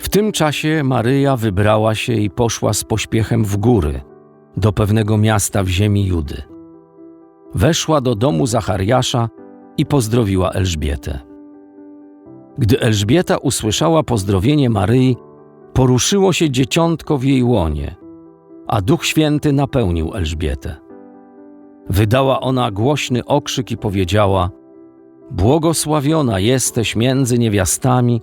W tym czasie Maryja wybrała się i poszła z pośpiechem w góry, do pewnego miasta w ziemi Judy. Weszła do domu Zachariasza i pozdrowiła Elżbietę. Gdy Elżbieta usłyszała pozdrowienie Maryi, poruszyło się dzieciątko w jej łonie, a Duch Święty napełnił Elżbietę. Wydała ona głośny okrzyk i powiedziała: Błogosławiona jesteś między niewiastami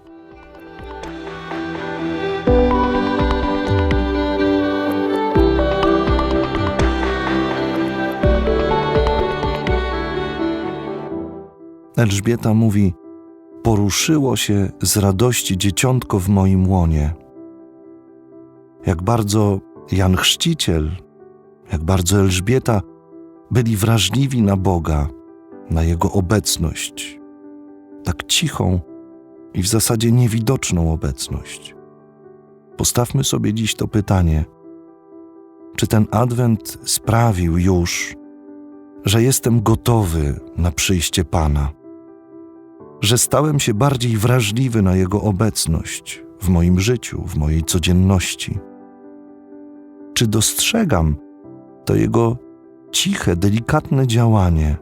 Elżbieta mówi: Poruszyło się z radości dzieciątko w moim łonie. Jak bardzo Jan Chrzciciel, jak bardzo Elżbieta byli wrażliwi na Boga, na Jego obecność, tak cichą i w zasadzie niewidoczną obecność. Postawmy sobie dziś to pytanie: czy ten adwent sprawił już, że jestem gotowy na przyjście Pana? Że stałem się bardziej wrażliwy na Jego obecność w moim życiu, w mojej codzienności? Czy dostrzegam to Jego ciche, delikatne działanie?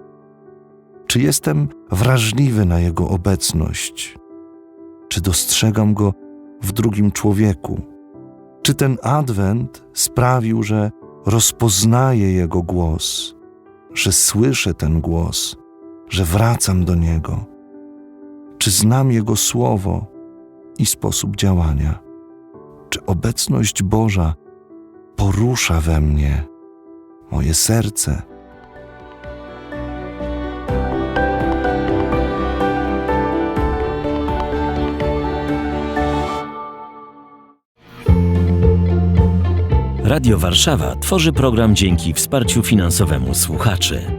Czy jestem wrażliwy na Jego obecność? Czy dostrzegam Go w drugim człowieku? Czy ten adwent sprawił, że rozpoznaję Jego głos, że słyszę ten głos, że wracam do Niego? Czy znam Jego słowo i sposób działania? Czy obecność Boża porusza we mnie moje serce? Radio Warszawa tworzy program dzięki wsparciu finansowemu słuchaczy.